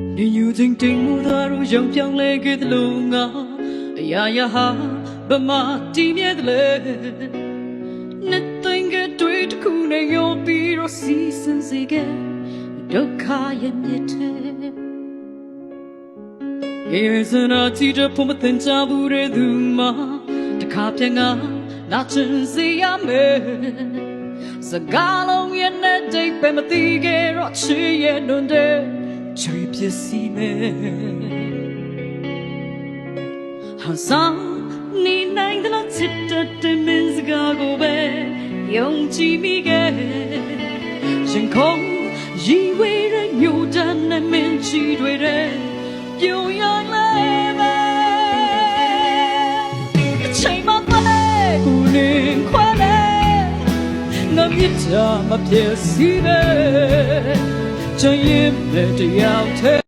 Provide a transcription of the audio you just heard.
နေယူခြင်းတိမ်မှုသာတို့ရောင်ပြောင်းလဲခဲ့သလိုငါအရာရာဟာဗမာတည်မြဲတယ်လေနှစ်သိင်ကတွေ့တစ်ခုနဲ့ရောပြီးတော့စီစဉ်စေခဲ့ဒုက္ခရဲ့မြစ်ထဲရေစနာကြည့်တဲ့ပုံမတင်ချဘူးတဲ့သူမှာတခါပြန်ငါနာချင်စေရမယ်စကားလုံးရဲ့နဲ့တိတ်ပဲမသိခဲ့တော့ချစ်ရဲ့နှွန်တဲ့ ချွေပစ္စည်းမယ်ဟာဆောင်နေနိုင်တဲ့လို့ချစ်တဲ့မင်းစကားကိုပဲယုံကြည်မိခဲ့ရှင်ခုံရည်ဝေးတဲ့မြို့တန်းနဲ့မင်းချီတွေတဲ့ပြုံရလဲပဲအချိန်မှလည်းကိုနေခွာလဲငါမြစ်တာမပြည့်စည်ပဲ ချင်ရင်ပဲတယောက်တည်း